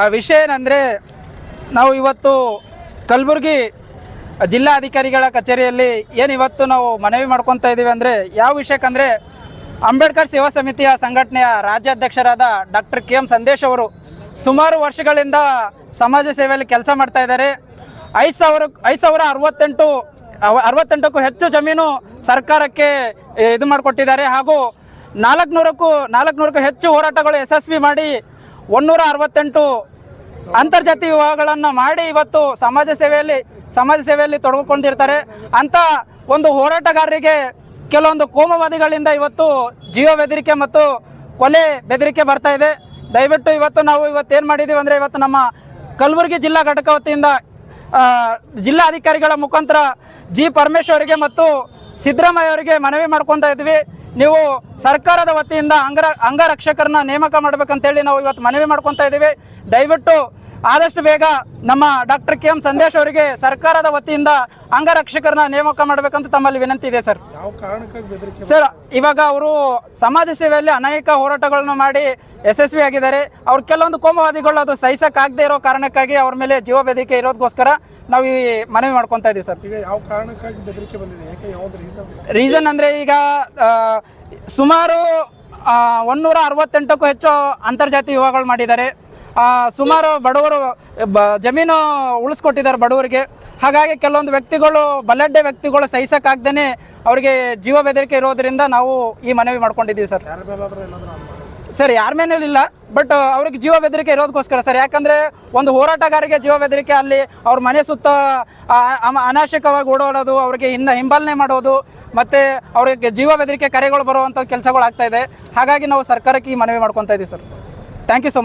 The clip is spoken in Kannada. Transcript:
ಆ ವಿಷಯ ಏನಂದರೆ, ನಾವು ಇವತ್ತು ಕಲಬುರಗಿ ಜಿಲ್ಲಾಧಿಕಾರಿಗಳ ಕಚೇರಿಯಲ್ಲಿ ಏನು ಇವತ್ತು ನಾವು ಮನವಿ ಮಾಡ್ಕೊತಾ ಇದ್ದೀವಿ ಅಂದರೆ, ಯಾವ ವಿಷಯಕ್ಕಂದರೆ ಅಂಬೇಡ್ಕರ್ ಸೇವಾ ಸಮಿತಿಯ ಸಂಘಟನೆಯ ರಾಜ್ಯಾಧ್ಯಕ್ಷರಾದ ಡಾಕ್ಟರ್ ಕೆ ಎಂ ಸಂದೇಶ್ ಅವರು ಸುಮಾರು ವರ್ಷಗಳಿಂದ ಸಮಾಜ ಸೇವೆಯಲ್ಲಿ ಕೆಲಸ ಮಾಡ್ತಾ ಇದ್ದಾರೆ. ಐದು ಸಾವಿರ ಐದು ಸಾವಿರ ಅರವತ್ತೆಂಟು, ಅರವತ್ತೆಂಟಕ್ಕೂ ಹೆಚ್ಚು ಜಮೀನು ಸರ್ಕಾರಕ್ಕೆ ಇದು ಮಾಡಿಕೊಟ್ಟಿದ್ದಾರೆ. ಹಾಗೂ ನಾಲ್ಕುನೂರಕ್ಕೂ ನಾಲ್ಕುನೂರಕ್ಕೂ ಹೆಚ್ಚು ಹೋರಾಟಗಳು ಯಶಸ್ವಿ ಮಾಡಿ ಒನ್ನೂರ ಅರವತ್ತೆಂಟು ಅಂತರ್ಜಾತಿ ವಿವಾಹಗಳನ್ನು ಮಾಡಿ ಇವತ್ತು ಸಮಾಜ ಸೇವೆಯಲ್ಲಿ ಸಮಾಜ ಸೇವೆಯಲ್ಲಿ ತೊಡಗಿಕೊಂಡಿರ್ತಾರೆ. ಅಂತ ಒಂದು ಹೋರಾಟಗಾರರಿಗೆ ಕೆಲವೊಂದು ಕೋಮವಾದಿಗಳಿಂದ ಇವತ್ತು ಜೀವ ಬೆದರಿಕೆ ಮತ್ತು ಕೊಲೆ ಬೆದರಿಕೆ ಬರ್ತಾ ಇದೆ. ದಯವಿಟ್ಟು ಇವತ್ತು ನಾವು ಇವತ್ತು ಏನು ಮಾಡಿದ್ದೀವಿ ಅಂದರೆ ಇವತ್ತು ನಮ್ಮ ಕಲಬುರಗಿ ಜಿಲ್ಲಾ ಘಟಕ ವತಿಯಿಂದ ಜಿಲ್ಲಾಧಿಕಾರಿಗಳ ಮುಖಾಂತರ ಜಿ ಪರಮೇಶ್ವರಿಗೆ ಮತ್ತು ಸಿದ್ದರಾಮಯ್ಯ ಅವರಿಗೆ ಮನವಿ ಮಾಡ್ಕೊತಾ ಇದ್ವಿ. ನೀವು ಸರ್ಕಾರದ ವತಿಯಿಂದ ಅಂಗರ ಅಂಗರಕ್ಷಕರನ್ನ ನೇಮಕ ಮಾಡ್ಬೇಕಂತೇಳಿ ನಾವು ಇವತ್ತು ಮನವಿ ಮಾಡ್ಕೊತಾ ಇದ್ದೀವಿ ದಯವಿಟ್ಟು ಆದಷ್ಟು ಬೇಗ ನಮ್ಮ ಡಾಕ್ಟರ್ ಕೆ ಎಂ ಸಂದೇಶ್ ಅವರಿಗೆ ಸರ್ಕಾರದ ವತಿಯಿಂದ ಅಂಗರಕ್ಷಕರನ್ನ ನೇಮಕ ಮಾಡಬೇಕಂತ ತಮ್ಮಲ್ಲಿ ವಿನಂತಿ ಇದೆ ಸರ್. ಸರ್ ಇವಾಗ ಅವರು ಸಮಾಜ ಸೇವೆಯಲ್ಲಿ ಅನೇಕ ಹೋರಾಟಗಳನ್ನು ಮಾಡಿ ಯಶಸ್ವಿಯಾಗಿದ್ದಾರೆ ಅವ್ರ ಕೆಲವೊಂದು ಕೋಮವಾದಿಗಳು ಅದು ಸಹಿಸಕ್ಕಾಗದೇ ಇರೋ ಕಾರಣಕ್ಕಾಗಿ ಅವ್ರ ಮೇಲೆ ಜೀವ ಬೆದರಿಕೆ ಇರೋದಕ್ಕೋಸ್ಕರ ನಾವು ಈ ಮನವಿ ಮಾಡ್ಕೊತಾ ಇದ್ದೀವಿ ಸರ್. ಯಾವ ಕಾರಣಕ್ಕಾಗಿ ಬೆದರಿಕೆ ಬಂದಿದೆ? ರೀಸನ್ ಅಂದರೆ ಈಗ ಸುಮಾರು ಒನ್ನೂರ ಅರವತ್ತೆಂಟಕ್ಕೂ ಹೆಚ್ಚು ಅಂತರ್ಜಾತಿ ವಿವಾಹಗಳು ಮಾಡಿದ್ದಾರೆ. ಸುಮಾರು ಬಡವರು ಬ ಜಮೀನು ಉಳಿಸ್ಕೊಟ್ಟಿದ್ದಾರೆ ಬಡವರಿಗೆ. ಹಾಗಾಗಿ ಕೆಲವೊಂದು ವ್ಯಕ್ತಿಗಳು ಬಲಡ್ಡೆ ವ್ಯಕ್ತಿಗಳು ಸಹಿಸಕ್ಕಾಗ್ದೇ ಅವರಿಗೆ ಜೀವ ಬೆದರಿಕೆ ಇರೋದ್ರಿಂದ ನಾವು ಈ ಮನವಿ ಮಾಡ್ಕೊಂಡಿದ್ದೀವಿ ಸರ್? ಸರ್ ಯಾರ ಮೇಲೂ ಇಲ್ಲ ಬಟ್ ಅವ್ರಿಗೆ ಜೀವ ಬೆದರಿಕೆ ಇರೋದಕ್ಕೋಸ್ಕರ ಸರ್. ಯಾಕಂದರೆ ಒಂದು ಹೋರಾಟಗಾರರಿಗೆ ಜೀವ ಬೆದರಿಕೆ ಅಲ್ಲಿ ಅವ್ರ ಮನೆ ಸುತ್ತ ಅನಾಶಕವಾಗಿ ಓಡಾಡೋದು ಅವ್ರಿಗೆ ಹಿಂದ ಹಿಂಬಾಲನೆ ಮಾಡೋದು ಮತ್ತು ಅವರಿಗೆ ಜೀವ ಬೆದರಿಕೆ ಕರೆಗಳು ಬರುವಂಥ ಕೆಲಸಗಳು ಆಗ್ತಾ ಇದೆ. ಹಾಗಾಗಿ ನಾವು ಸರ್ಕಾರಕ್ಕೆ ಈ ಮನವಿ ಮಾಡ್ಕೊತಾ ಇದ್ದೀವಿ sir. Thank you so much